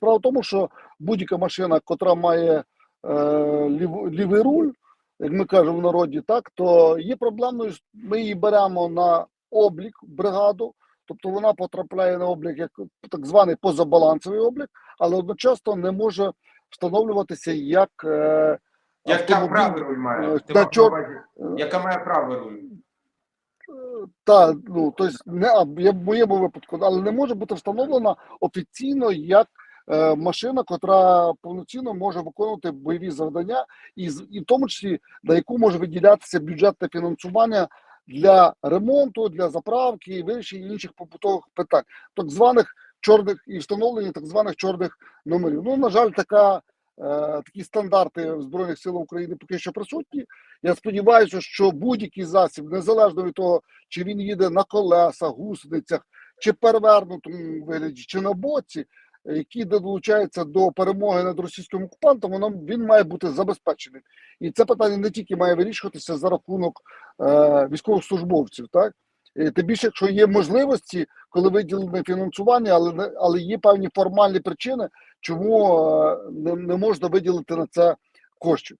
Справа в тому, що будь-яка машина, котра має е, лів, лівий руль, як ми кажемо в народі, так то є проблемною. Ми її беремо на облік бригаду, тобто вона потрапляє на облік як так званий позабалансовий облік, але одночасно не може встановлюватися як. Е, Яка правий руль має? е, та чор- Яка має правий руль? Та ну тобто не в моєму випадку, але не може бути встановлена офіційно як е, машина, котра повноцінно може виконувати бойові завдання, і і в тому числі на яку може виділятися бюджетне фінансування для ремонту, для заправки і вирішення інших побутових питань, так званих чорних і встановлення так званих чорних номерів. Ну на жаль, така. е, Такі стандарти в збройних сил України поки що присутні. Я сподіваюся, що будь-який засіб, незалежно від того, чи він їде на колесах, гусеницях, чи перевернутому вигляді, чи на боці, які долучаються до перемоги над російським окупантом, воно він має бути забезпеченим. І це питання не тільки має вирішуватися за рахунок е, військовослужбовців, так Е, тим більше, якщо є можливості, коли виділене фінансування, але але є певні формальні причини, чому е, не, не можна виділити на це коштів.